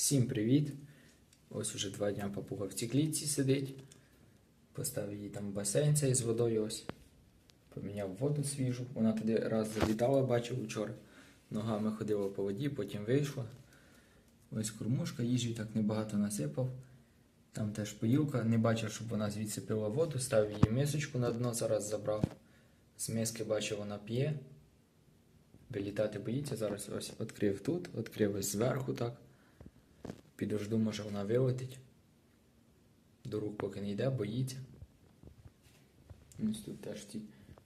Всім привіт! Ось уже два дня папуга в цій клітці сидить. Поставив її там басейн цей водою ось. Поміняв воду свіжу. Вона туди раз залітала, бачив вчора. Ногами ходила по воді, потім вийшла. Ось кормушка, їжі так небагато насипав. Там теж поїлка. Не бачив, щоб вона звідси пила воду, ставив її мисочку на дно, зараз забрав. З миски бачив, вона п'є. Вилітати боїться. Зараз ось відкрив тут, відкрив ось зверху так. Підожду, може вона вилетить. До рук поки не йде, боїться. Ось тут теж ці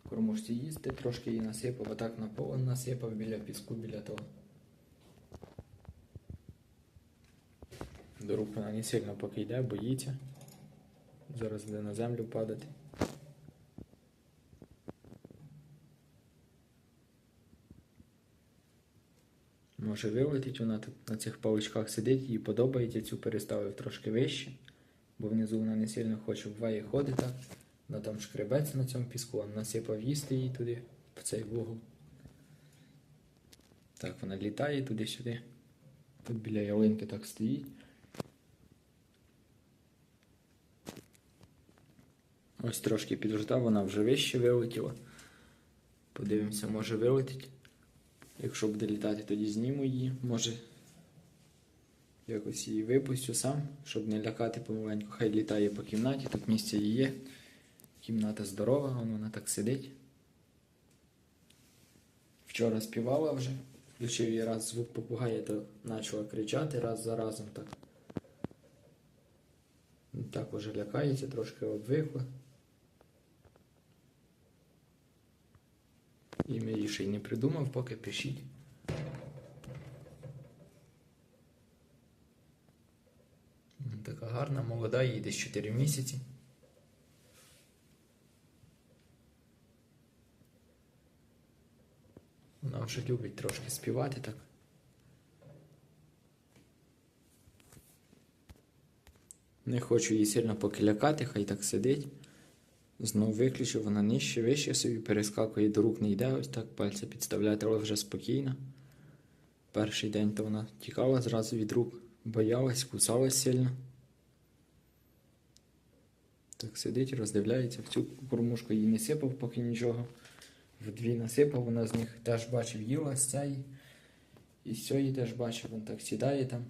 кормушці їсти, трошки її насипав, а так на поле насипав біля піску, біля того. До рук вона не сильно поки йде, боїться. Зараз буде на землю падати. Може вилетить, вона тут на цих паличках сидить, їй подобається, цю переставив трошки вище, бо внизу вона не сильно хоче буває ходить так. Вона там шкребеться на цьому піску, а насипав їсти її туди, в цей вугол. Так, вона літає туди-сюди. Тут біля ялинки так стоїть. Ось трошки підождав, вона вже вище вилетіла. Подивимося, може вилетить. Якщо буде літати, тоді зніму її. Може якось її випустю сам, щоб не лякати помаленьку. Хай літає по кімнаті, тут місце її є. Кімната здорова, вон вона так сидить. Вчора співала вже. Включив її раз звук попугая, то почала кричати раз за разом так. Так уже лякається, трошки обвикла. Ім'я її ще й не придумав, поки пишіть. Така гарна, молода, їй десь 4 місяці. Вона вже любить трошки співати так. Не хочу її сильно поки лякати, хай так сидить. Знову виключив, вона нижче, вище собі перескакує, до рук не йде, ось так пальця підставляти, але вже спокійно. Перший день то вона тікала зразу від рук, боялась, кусалась сильно. Так сидить, роздивляється, в цю кормушку їй не сипав поки нічого. В дві насипав, вона з них теж бачив, їла з цієї. І з цієї теж бачив, він так сідає там.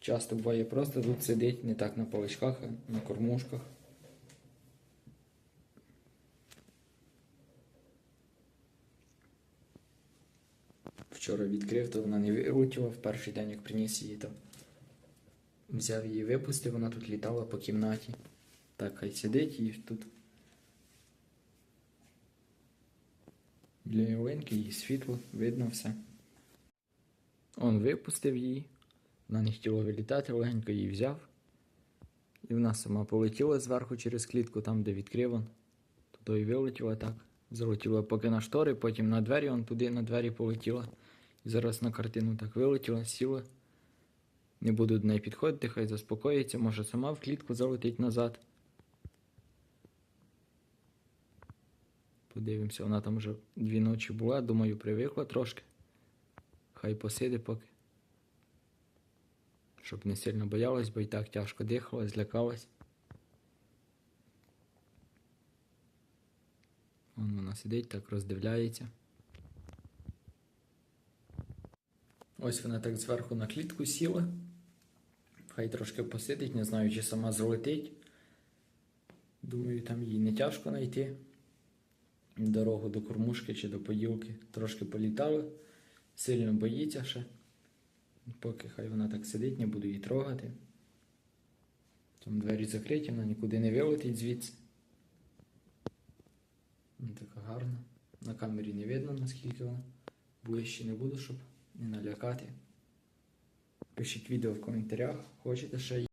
Часто буває просто тут сидить, не так на паличках, а на кормушках. Вчора відкрив, то вона не вилетіла в перший день, як приніс її, то взяв її, випустив, вона тут літала по кімнаті. Так, хай сидить і тут. Біля ялинки її світло, видно все. Он випустив її. Вона не хотіла вилітати, легенько її взяв. І вона сама полетіла зверху через клітку, там, де відкрив он. Туди і вилетіла так. Залетіла поки на штори, потім на двері, он туди на двері полетіла. Зараз на картину так вилетіла, сіла. Не буду до неї підходити, хай заспокоїться, може сама в клітку залетить назад. Подивимося, вона там вже дві ночі була, думаю, привикла трошки. Хай посиде поки. Щоб не сильно боялась, бо і так тяжко дихала, злякалась. Вон вона сидить, так роздивляється. Ось вона так зверху на клітку сіла. Хай трошки посидить, не знаю, чи сама залетить. Думаю, там їй не тяжко знайти. Дорогу до кормушки чи до поділки. Трошки політала. Сильно боїться ще. Поки хай вона так сидить, не буду її трогати. Там двері закриті, вона нікуди не вилетить звідси. Така гарна. На камері не видно, наскільки вона. Ближче не буду, щоб не налякати. Пишіть відео в коментарях, хочете ще